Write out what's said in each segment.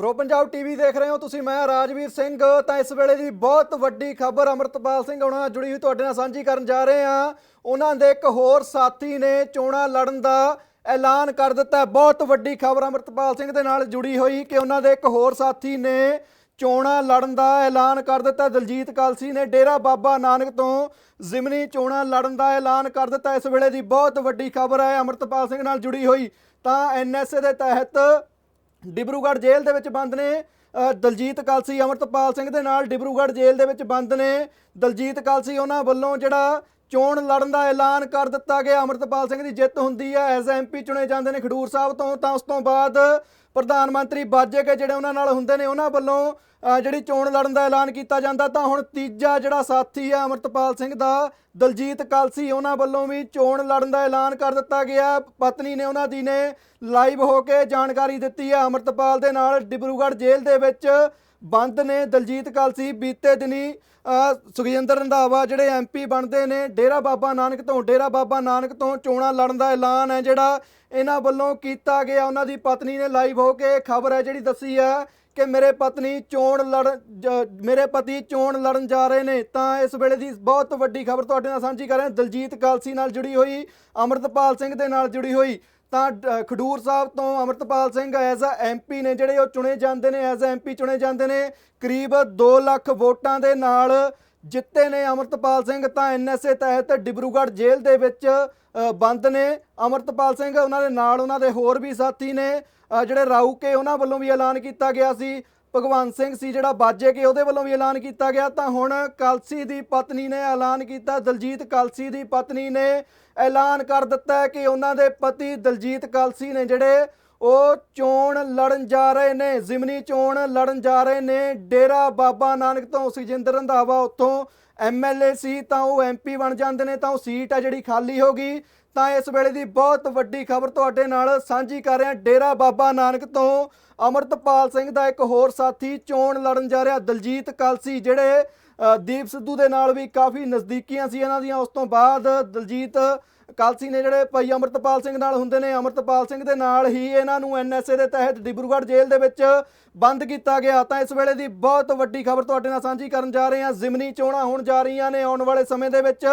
Pro Punjab TV ਦੇਖ ਰਹੇ ਹੋ ਤੁਸੀਂ, ਮੈਂ ਰਾਜਵੀਰ ਸਿੰਘ। ਤਾਂ ਇਸ ਵੇਲੇ ਦੀ ਬਹੁਤ ਵੱਡੀ ਖਬਰ ਅਮਰਤਪਾਲ ਸਿੰਘ ਉਹਨਾਂ ਨਾਲ ਜੁੜੀ ਹੋਈ ਤੁਹਾਡੇ ਨਾਲ ਸਾਂਝੀ ਕਰਨ ਜਾ ਰਹੇ ਹਾਂ। ਉਹਨਾਂ ਦੇ ਇੱਕ ਹੋਰ ਸਾਥੀ ਨੇ ਚੋਣਾਂ ਲੜਨ ਦਾ ਐਲਾਨ ਕਰ ਦਿੱਤਾ ਬਹੁਤ ਵੱਡੀ ਖਬਰ ਅਮਰਤਪਾਲ ਸਿੰਘ ਦੇ ਨਾਲ ਜੁੜੀ ਹੋਈ ਕਿ ਉਹਨਾਂ ਦੇ ਇੱਕ ਹੋਰ ਸਾਥੀ ਨੇ ਚੋਣਾਂ ਲੜਨ ਦਾ ਐਲਾਨ ਕਰ ਦਿੱਤਾ ਦਲਜੀਤ ਕਲਸੀ ਨੇ ਡੇਰਾ ਬਾਬਾ ਨਾਨਕ ਤੋਂ ਜ਼ਿਮਨੀ ਚੋਣਾਂ ਲੜਨ ਦਾ ਐਲਾਨ ਕਰ ਦਿੱਤਾ ਇਸ ਵੇਲੇ ਦੀ ਬਹੁਤ ਵੱਡੀ ਖਬਰ ਹੈ, ਅਮਰਤਪਾਲ ਸਿੰਘ ਨਾਲ ਜੁੜੀ ਹੋਈ ਤਾਂ ਐਨਐਸਏ ਦੇ ਤਹਿਤ ਡਿਬਰੂਗੜ੍ਹ ਜੇਲ੍ਹ ਦੇ ਵਿੱਚ ਬੰਦ ਨੇ ਦਲਜੀਤ ਕਲਸੀ, ਅਮਰਤਪਾਲ ਸਿੰਘ ਦੇ ਨਾਲ ਡਿਬਰੂਗੜ੍ਹ ਜੇਲ੍ਹ ਦੇ ਵਿੱਚ ਬੰਦ ਨੇ। ਦਲਜੀਤ ਕਲਸੀ ਉਹਨਾਂ ਵੱਲੋਂ ਜਿਹੜਾ ਚੋਣ ਲੜਨ ਦਾ ਐਲਾਨ ਕਰ ਦਿੱਤਾ ਗਿਆ। ਅਮਰਤਪਾਲ ਸਿੰਘ ਦੀ ਜਿੱਤ ਹੁੰਦੀ ਹੈ। ਐਜ਼ ਐਮਪੀ ਚੁਣੇ ਜਾਂਦੇ ਨੇ ਖਡੂਰ ਸਾਹਿਬ ਤੋਂ। ਤਾਂ ਉਸ ਤੋਂ ਬਾਅਦ ਪ੍ਰਧਾਨ ਮੰਤਰੀ ਬਾਜੇ ਕੇ ਜਿਹੜੇ ਉਹਨਾਂ ਨਾਲ ਹੁੰਦੇ ਨੇ, ਉਹਨਾਂ ਵੱਲੋਂ ਜਿਹੜੀ ਚੋਣ ਲੜਨ ਦਾ ਐਲਾਨ ਕੀਤਾ ਜਾਂਦਾ, ਤਾਂ ਹੁਣ ਤੀਜਾ ਜਿਹੜਾ ਸਾਥੀ ਹੈ ਅਮਰਤਪਾਲ ਸਿੰਘ ਦਾ, ਦਲਜੀਤ ਕਲਸੀ, ਉਹਨਾਂ ਵੱਲੋਂ ਵੀ ਚੋਣ ਲੜਨ ਦਾ ਐਲਾਨ ਕਰ ਦਿੱਤਾ ਗਿਆ। ਪਤਨੀ ਨੇ ਉਹਨਾਂ ਦੀ ਨੇ ਲਾਈਵ ਹੋ ਕੇ ਜਾਣਕਾਰੀ ਦਿੱਤੀ ਹੈ ਅਮਰਤਪਾਲ ਦੇ ਨਾਲ, ਡਿਬਰੂਗੜ੍ਹ ਜੇਲ੍ਹ ਦੇ ਵਿੱਚ। ਬੰਦ ਨੇ ਦਲਜੀਤ ਕਲਸੀ ਬੀਤੇ ਦਿਨੀ ਸੁਖਜਿੰਦਰ ਰੰਧਾਵਾ ਜਿਹੜੇ ਐਮਪੀ ਬਣਦੇ ਨੇ, ਡੇਰਾ ਬਾਬਾ ਨਾਨਕ ਤੋਂ, ਡੇਰਾ ਬਾਬਾ ਨਾਨਕ ਤੋਂ ਚੋਣਾਂ ਲੜਨ ਦਾ ਐਲਾਨ ਹੈ ਜਿਹੜਾ ਇਹਨਾਂ ਵੱਲੋਂ ਕੀਤਾ ਗਿਆ। ਉਹਨਾਂ ਦੀ ਪਤਨੀ ਨੇ ਲਾਈਵ ਹੋ ਕੇ ਖਬਰ ਹੈ ਜਿਹੜੀ ਦੱਸੀ ਹੈ ਕਿ ਮੇਰੇ ਪਤਨੀ ਚੋਣ ਲੜ, ਜ- ਮੇਰੇ ਪਤੀ ਚੋਣ ਲੜਨ ਜਾ ਰਹੇ ਨੇ। ਤਾਂ ਇਸ ਵੇਲੇ ਦੀ ਬਹੁਤ ਵੱਡੀ ਖਬਰ ਤੁਹਾਡੇ ਨਾਲ ਸਾਂਝੀ ਕਰ ਰਹੇ। ਹਾਂ ਦਲਜੀਤ ਕਲਸੀ ਨਾਲ ਜੁੜੀ ਹੋਈ, ਅਮਰਤਪਾਲ ਸਿੰਘ ਦੇ ਨਾਲ ਜੁੜੀ ਹੋਈ। ਤਾਂ ਡ- ਖਡੂਰ ਸਾਹਿਬ ਤੋਂ Amritpal Singh as a MP ਨੇ ਜਿਹੜੇ ਉਹ ਚੁਣੇ ਜਾਂਦੇ ਨੇ ਐਜ਼ ਅ ਐਮਪੀ ਚੁਣੇ ਜਾਂਦੇ ਨੇ ਕਰੀਬ 2 ਲੱਖ ਵੋਟਾਂ ਦੇ ਨਾਲ ਜਿੱਤੇ ਨੇ ਅਮਰਤਪਾਲ ਸਿੰਘ ਤਾਂ ਐਨਐਸਏ ਤਹਿਤ ਡਿਬਰੂਗੜ੍ਹ ਜੇਲ੍ਹ ਦੇ ਵਿੱਚ ਬੰਦ ਨੇ। ਅਮਰਤਪਾਲ ਸਿੰਘ ਉਹਨਾਂ ਦੇ ਨਾਲ ਉਹਨਾਂ ਦੇ ਹੋਰ ਵੀ ਸਾਥੀ ਨੇ ਅ, ਜਿਹੜੇ ਰਾਊਕੇ ਉਹਨਾਂ ਵੱਲੋਂ ਵੀ ਐਲਾਨ ਕੀਤਾ ਗਿਆ ਸੀ। ਭਗਵੰਤ ਸਿੰਘ ਸੀ ਜਿਹੜਾ ਬਾਜੇ ਕੇ ਉਹਦੇ ਵੱਲੋਂ ਵੀ ਐਲਾਨ ਕੀਤਾ ਗਿਆ। ਤਾਂ ਹੁਣ ਕਲਸੀ ਦੀ ਪਤਨੀ ਨੇ ਐਲਾਨ ਕੀਤਾ। ਦਲਜੀਤ ਕਲਸੀ ਦੀ ਪਤਨੀ ਨੇ ਐਲਾਨ ਕਰ ਦਿੱਤਾ ਕਿ ਉਹਨਾਂ ਦੇ ਪਤੀ ਦਲਜੀਤ ਕਲਸੀ ਨੇ ਜਿਹੜੇ ਉਹ ਚੋਣ ਲੜਨ ਜਾ ਰਹੇ ਨੇ, ਜ਼ਿਮਨੀ ਚੋਣ ਲੜਨ ਜਾ ਰਹੇ ਨੇ। ਡੇਰਾ ਬਾਬਾ ਨਾਨਕ ਤੋਂ ਸੁਖਜਿੰਦਰ ਰੰਧਾਵਾ ਉੱਥੋਂ ਐਮਐਲਏ ਸੀ ਤਾਂ ਉਹ ਐਮਪੀ ਬਣ ਜਾਂਦੇ ਨੇ, ਤਾਂ ਉਹ ਸੀਟ ਆ ਜਿਹੜੀ ਖਾਲੀ ਹੋ ਗਈ। ਤਾਂ ਇਸ ਵੇਲੇ ਦੀ ਬਹੁਤ ਵੱਡੀ ਖਬਰ ਤੁਹਾਡੇ ਨਾਲ ਸਾਂਝੀ ਕਰ ਰਿਹਾ ਡੇਰਾ ਬਾਬਾ ਨਾਨਕ ਤੋਂ ਅਮਰਤਪਾਲ ਸਿੰਘ ਦਾ ਇੱਕ ਹੋਰ ਸਾਥੀ ਚੋਣ ਲੜਨ ਜਾ ਰਿਹਾ, ਦਲਜੀਤ ਕਲਸੀ, ਜਿਹੜੇ ਦੀਪ ਸਿੱਧੂ ਦੇ ਨਾਲ ਵੀ ਕਾਫੀ ਨਜ਼ਦੀਕੀਆਂ ਸੀ ਇਹਨਾਂ ਦੀਆਂ। ਉਸ ਤੋਂ ਬਾਅਦ ਦਲਜੀਤ ਕਾਲਸੀ ਨੇ ਜਿਹੜੇ ਭਾਈ ਅਮਰਤਪਾਲ ਸਿੰਘ ਨਾਲ ਹੁੰਦੇ ਨੇ, ਅਮਰਤਪਾਲ ਸਿੰਘ ਦੇ ਨਾਲ ਹੀ ਇਹਨਾਂ ਨੂੰ ਐਨਐਸਏ ਦੇ ਤਹਿਤ ਡਿਬਰੂਗੜ੍ਹ ਜੇਲ੍ਹ ਦੇ ਵਿੱਚ ਬੰਦ ਕੀਤਾ ਗਿਆ। ਤਾਂ ਇਸ ਵੇਲੇ ਦੀ ਬਹੁਤ ਵੱਡੀ ਖਬਰ ਤੁਹਾਡੇ ਨਾਲ ਸਾਂਝੀ ਕਰਨ ਜਾ ਰਹੇ ਹਾਂ। ਜ਼ਿਮਨੀ ਚੋਣਾਂ ਹੋਣ ਜਾ ਰਹੀਆਂ ਨੇ। ਆਉਣ ਵਾਲੇ ਸਮੇਂ ਦੇ ਵਿੱਚ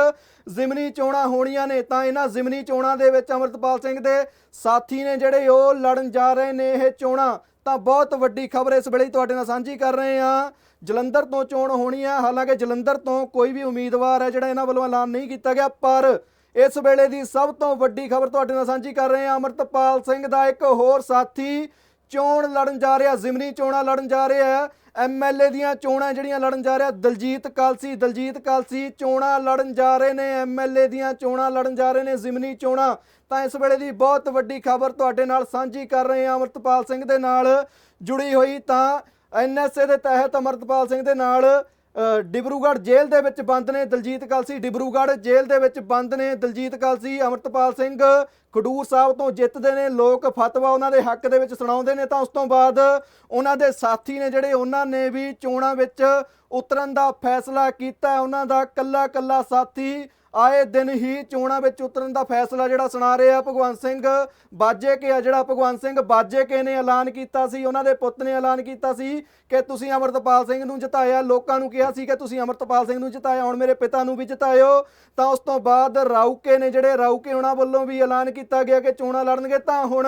ਜ਼ਿਮਨੀ ਚੋਣਾਂ ਹੋਣੀਆਂ ਨੇ। ਤਾਂ ਇਹਨਾਂ ਜ਼ਿਮਨੀ ਚੋਣਾਂ ਦੇ ਵਿੱਚ ਅਮਰਤਪਾਲ ਸਿੰਘ ਦੇ ਸਾਥੀ ਨੇ ਜਿਹੜੇ ਉਹ ਲੜਨ ਜਾ ਰਹੇ ਨੇ ਇਹ ਚੋਣਾਂ। ਤਾਂ ਬਹੁਤ ਵੱਡੀ ਖਬਰ ਇਸ ਵੇਲੇ ਤੁਹਾਡੇ ਨਾਲ ਸਾਂਝੀ ਕਰ ਰਹੇ ਹਾਂ। ਜਲੰਧਰ ਤੋਂ ਚੋਣ ਹੋਣੀ ਹੈ ਹਾਲਾਂਕਿ ਜਲੰਧਰ ਤੋਂ ਕੋਈ ਵੀ ਉਮੀਦਵਾਰ ਹੈ ਜਿਹੜਾ ਇਹਨਾਂ ਵੱਲੋਂ ਐਲਾਨ ਨਹੀਂ ਕੀਤਾ ਗਿਆ, ਪਰ ਇਸ ਵੇਲੇ ਦੀ ਸਭ ਤੋਂ ਵੱਡੀ ਖਬਰ ਤੁਹਾਡੇ ਨਾਲ ਸਾਂਝੀ ਕਰ ਰਹੇ ਹਾਂ। ਅਮਰਤਪਾਲ ਸਿੰਘ ਦਾ ਇੱਕ ਹੋਰ ਸਾਥੀ ਚੋਣ ਲੜਨ ਜਾ ਰਿਹਾ, ਜ਼ਿਮਨੀ ਚੋਣਾਂ ਲੜਨ ਜਾ ਰਿਹਾ ਹੈ। ਐਮਐਲਏ ਦੀਆਂ ਚੋਣਾਂ ਜਿਹੜੀਆਂ ਲੜਨ ਜਾ ਰਿਹਾ, ਦਲਜੀਤ ਕਾਲਸੀ ਦਲਜੀਤ ਕਾਲਸੀ ਚੋਣਾਂ ਲੜਨ ਜਾ ਰਹੇ ਨੇ ਐਮਐਲਏ ਦੀਆਂ ਚੋਣਾਂ ਲੜਨ ਜਾ ਰਹੇ ਨੇ, ਜ਼ਿਮਨੀ ਚੋਣਾਂ। ਤਾਂ ਇਸ ਵੇਲੇ ਦੀ ਬਹੁਤ ਵੱਡੀ ਖਬਰ ਤੁਹਾਡੇ ਨਾਲ ਸਾਂਝੀ ਕਰ ਰਹੇ ਹਾਂ ਅਮਰਤਪਾਲ ਸਿੰਘ ਦੇ ਨਾਲ ਜੁੜੀ ਹੋਈ ਤਾਂ ਐਨਐਸਏ ਦੇ ਤਹਿਤ ਅਮਰਤਪਾਲ ਸਿੰਘ ਦੇ ਨਾਲ ਡਿਬਰੂਗੜ੍ਹ ਜੇਲ੍ਹ ਦੇ ਵਿੱਚ ਬੰਦ ਨੇ ਦਲਜੀਤ ਕਲਸੀ। ਡਿਬਰੂਗੜ੍ਹ ਜੇਲ੍ਹ ਦੇ ਵਿੱਚ ਬੰਦ ਨੇ ਦਲਜੀਤ ਕਲਸੀ। ਅਮਰਤਪਾਲ ਸਿੰਘ ਖਡੂਰ ਸਾਹਿਬ ਤੋਂ ਜਿੱਤਦੇ ਨੇ। ਲੋਕ ਫਤਵਾ ਉਹਨਾਂ ਦੇ ਹੱਕ ਦੇ ਵਿੱਚ ਸੁਣਾਉਂਦੇ ਨੇ। ਤਾਂ ਉਸ ਤੋਂ ਬਾਅਦ ਉਹਨਾਂ ਦੇ ਸਾਥੀ ਨੇ ਜਿਹੜੇ, ਉਹਨਾਂ ਨੇ ਵੀ ਚੋਣਾਂ ਵਿੱਚ ਉਤਰਨ ਦਾ ਫੈਸਲਾ ਕੀਤਾ। ਉਹਨਾਂ ਦਾ ਕੱਲਾ ਕੱਲਾ ਸਾਥੀ ਆਏ ਦਿਨ ਹੀ ਚੋਣਾਂ ਵਿੱਚ ਉਤਰਨ ਦਾ ਫੈਸਲਾ ਜਿਹੜਾ ਸੁਣਾ ਰਿਹਾ ਭਗਵੰਤ ਸਿੰਘ। ਬਾਜੇ ਕੇ ਆ ਜਿਹੜਾ ਭਗਵੰਤ ਸਿੰਘ ਬਾਜੇ ਕੇ ਨੇ ਐਲਾਨ ਕੀਤਾ ਸੀ, ਉਹਨਾਂ ਦੇ ਪੁੱਤ ਨੇ ਐਲਾਨ ਕੀਤਾ ਸੀ ਕਿ ਤੁਸੀਂ ਅਮਰਤਪਾਲ ਸਿੰਘ ਨੂੰ ਜਿਤਾਇਆ। ਲੋਕਾਂ ਨੂੰ ਕਿਹਾ ਸੀ ਕਿ ਤੁਸੀਂ ਅਮਰਤਪਾਲ ਸਿੰਘ ਨੂੰ ਜਿਤਾਇਆ, ਹੁਣ ਮੇਰੇ ਪਿਤਾ ਨੂੰ ਵੀ ਜਿਤਾਇਓ। ਤਾਂ ਉਸ ਤੋਂ ਬਾਅਦ ਰਾਊਕੇ ਨੇ ਜਿਹੜੇ ਰਾਊਕੇ ਉਹਨਾਂ ਵੱਲੋਂ ਵੀ ਐਲਾਨ ਕੀਤਾ ਗਿਆ ਕਿ ਚੋਣਾਂ ਲੜਨਗੇ, ਤਾਂ ਹੁਣ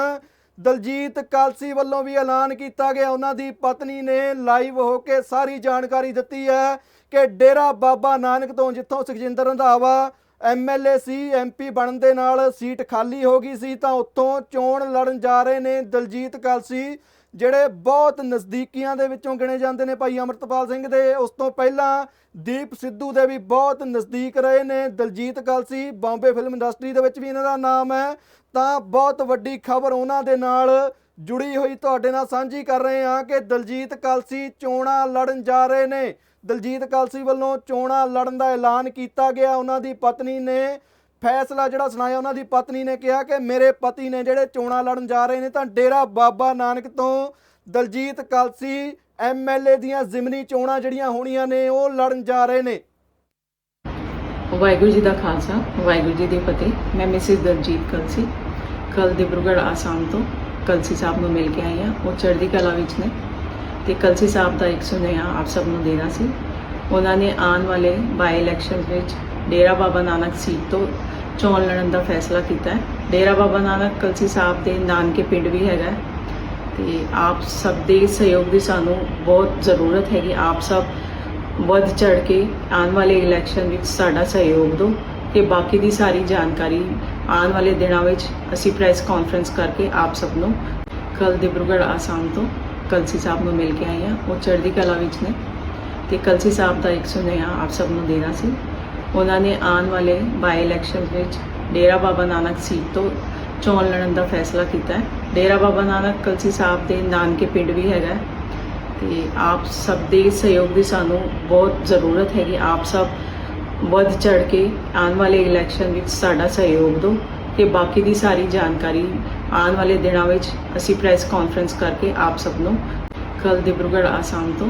ਦਲਜੀਤ ਕਾਲਸੀ ਵੱਲੋਂ ਵੀ ਐਲਾਨ ਕੀਤਾ ਗਿਆ। ਉਹਨਾਂ ਦੀ ਪਤਨੀ ਨੇ ਲਾਈਵ ਹੋ ਕੇ ਸਾਰੀ ਜਾਣਕਾਰੀ ਦਿੱਤੀ ਹੈ। ਕਿ ਡੇਰਾ ਬਾਬਾ ਨਾਨਕ ਤੋਂ ਜਿੱਥੋਂ ਸੁਖਜਿੰਦਰ ਰੰਧਾਵਾ ਐਮਐਲਏ ਸੀ ਐਮਪੀ ਬਣਨ ਦੇ ਨਾਲ ਸੀਟ ਖਾਲੀ ਹੋ ਗਈ ਸੀ, ਤਾਂ ਉੱਥੋਂ ਚੋਣ ਲੜਨ ਜਾ ਰਹੇ ਨੇ ਦਲਜੀਤ ਕਲਸੀ, ਜਿਹੜੇ ਬਹੁਤ ਨਜ਼ਦੀਕੀਆਂ ਦੇ ਵਿੱਚੋਂ ਗਿਣੇ ਜਾਂਦੇ ਨੇ ਭਾਈ ਅਮਰਤਪਾਲ ਸਿੰਘ ਦੇ। ਉਸ ਤੋਂ ਪਹਿਲਾਂ ਦੀਪ ਸਿੱਧੂ ਦੇ ਵੀ ਬਹੁਤ ਨਜ਼ਦੀਕ ਰਹੇ ਨੇ। ਦਲਜੀਤ ਕਲਸੀ ਬੰਬੇ ਫਿਲਮ ਇੰਡਸਟਰੀ ਦੇ ਵਿੱਚ ਵੀ ਇਹਨਾਂ ਦਾ ਨਾਮ ਹੈ। ਤਾਂ ਬਹੁਤ ਵੱਡੀ ਖਬਰ ਉਹਨਾਂ ਦੇ ਨਾਲ ਜੁੜੀ ਹੋਈ ਤੁਹਾਡੇ ਨਾਲ ਸਾਂਝੀ ਕਰ ਰਹੇ ਹਾਂ ਕਿ ਦਲਜੀਤ ਕਲਸੀ ਚੋਣਾਂ ਲੜਨ ਜਾ ਰਹੇ ਨੇ। ਦਲਜੀਤ ਕਲਸੀ ਵੱਲੋਂ ਚੋਣਾਂ ਲੜਨ ਦਾ ਐਲਾਨ ਕੀਤਾ ਗਿਆ। ਉਹਨਾਂ ਦੀ ਪਤਨੀ ਨੇ ਫੈਸਲਾ ਜਿਹੜਾ ਸੁਣਾਇਆ, ਉਹਨਾਂ ਦੀ ਪਤਨੀ ਨੇ ਕਿਹਾ ਕਿ ਮੇਰੇ ਪਤੀ ਨੇ ਜਿਹੜੇ ਚੋਣਾਂ ਲੜਨ ਜਾ ਰਹੇ ਨੇ ਤਾਂ ਡੇਰਾ ਬਾਬਾ ਨਾਨਕ ਤੋਂ ਦਲਜੀਤ ਕਲਸੀ ਐਮਐਲਏ ਦੀਆਂ ਜ਼ਿਮਨੀ ਚੋਣਾਂ ਜਿਹੜੀਆਂ ਹੋਣੀਆਂ ਨੇ, ਉਹ ਲੜਨ ਜਾ ਰਹੇ ਨੇ। ਵਾਹਿਗੁਰੂ ਜੀ ਦਾ ਖਾਲਸਾ, ਵਾਹਿਗੁਰੂ ਜੀ ਦੀ ਫਤਿਹ। ਮੈਂ ਮਿਸਿਸ ਦਲਜੀਤ ਕਲਸੀ ਕੱਲ ਦਿਬਰੂਗੜ੍ਹ ਆਸਾਮ ਤੋਂ। ਕਲਸੀ ਸਾਹਿਬ ਨੂੰ ਮਿਲ ਕੇ ਆਈ ਹਾਂ, ਉਹ ਚੜ੍ਹਦੀ ਕਲਾ ਵਿੱਚ ਨੇ। ਤੇ ਕਲਸੀ ਸਾਹਿਬ ਦਾ ਇੱਕ ਸੁਨੇਹਾ ਆਪ ਸਭ ਨੂੰ ਦੇਣਾ ਸੀ। ਉਹਨਾਂ ਨੇ ਆਉਣ ਵਾਲੇ ਬਾਈ ਇਲੈਕਸ਼ਨ ਵਿੱਚ ਡੇਰਾ ਬਾਬਾ ਨਾਨਕ ਸੀਟ ਤੋਂ ਚੋਣ ਲੜਨ ਦਾ ਫੈਸਲਾ ਕੀਤਾ ਹੈ। ਡੇਰਾ ਬਾਬਾ ਨਾਨਕ ਕਲਸੀ ਸਾਹਿਬ ਦੇ ਨਾਨਕੇ ਪਿੰਡ ਵੀ ਹੈਗਾ ਹੈ। ਤੇ ਆਪ ਸਭ ਦੇ ਸਹਿਯੋਗ ਦੀ ਸਾਨੂੰ ਬਹੁਤ ਜ਼ਰੂਰਤ ਹੈਗੀ। ਆਪ ਸਭ ਵੱਧ ਚੜ ਕੇ ਆਉਣ ਵਾਲੇ ਇਲੈਕਸ਼ਨ ਵਿੱਚ ਸਾਡਾ ਸਹਿਯੋਗ ਦਿਓ। ਤੇ ਬਾਕੀ ਦੀ ਸਾਰੀ ਜਾਣਕਾਰੀ ਆਉਣ ਵਾਲੇ ਦਿਨਾਂ ਵਿੱਚ ਅਸੀਂ ਪ੍ਰੈਸ ਕਾਨਫਰੰਸ ਕਰਕੇ ਆਪ ਸਭ ਨੂੰ ਕੱਲ ਦਿਬਰੂਗੜ੍ਹ ਆਸਾਮ ਤੋਂ ਕਲਸੀ ਸਾਹਿਬ ਨੂੰ ਮਿਲ ਕੇ ਆਏ ਹਾਂ। ਉਹ ਚੜ੍ਹਦੀ ਕਲਾ ਵਿੱਚ ਨੇ ਤੇ ਕਲਸੀ ਸਾਹਿਬ ਦਾ ਇੱਕ ਸੁਨੇਹਾ ਆਪ ਸਭ ਨੂੰ ਦੇਣਾ ਸੀ। ਉਹਨਾਂ ਨੇ ਆਉਣ ਵਾਲੇ ਬਾਈ ਇਲੈਕਸ਼ਨ ਵਿੱਚ ਡੇਰਾ ਬਾਬਾ ਨਾਨਕ ਸੀਟ ਤੋਂ ਚੋਣ ਲੜਨ ਦਾ ਫੈਸਲਾ ਕੀਤਾ ਹੈ। ਡੇਰਾ ਬਾਬਾ ਨਾਨਕ ਕਲਸੀ ਸਾਹਿਬ ਦੇ ਨਾਨਕੇ ਪਿੰਡ ਵੀ ਹੈਗਾ ਹੈ ਤੇ ਆਪ ਸਭ ਦੇ ਸਹਿਯੋਗ ਦੀ ਸਾਨੂੰ ਬਹੁਤ ਜ਼ਰੂਰਤ ਹੈਗੀ। ਆਪ ਸਭ ਵੱਧ ਚੜ ਕੇ ਆਉਣ ਵਾਲੇ ਇਲੈਕਸ਼ਨ ਵਿੱਚ ਸਾਡਾ ਸਹਿਯੋਗ ਦਿਓ ਤੇ ਬਾਕੀ ਦੀ ਸਾਰੀ ਜਾਣਕਾਰੀ ਆਉਣ ਵਾਲੇ ਦਿਨਾਂ ਵਿੱਚ ਅਸੀਂ ਪ੍ਰੈਸ ਕਾਨਫਰੰਸ ਕਰਕੇ ਆਪ ਸਭ ਨੂੰ ਕੱਲ ਦਿਬਰੂਗੜ੍ਹ ਆਸਾਮ ਤੋਂ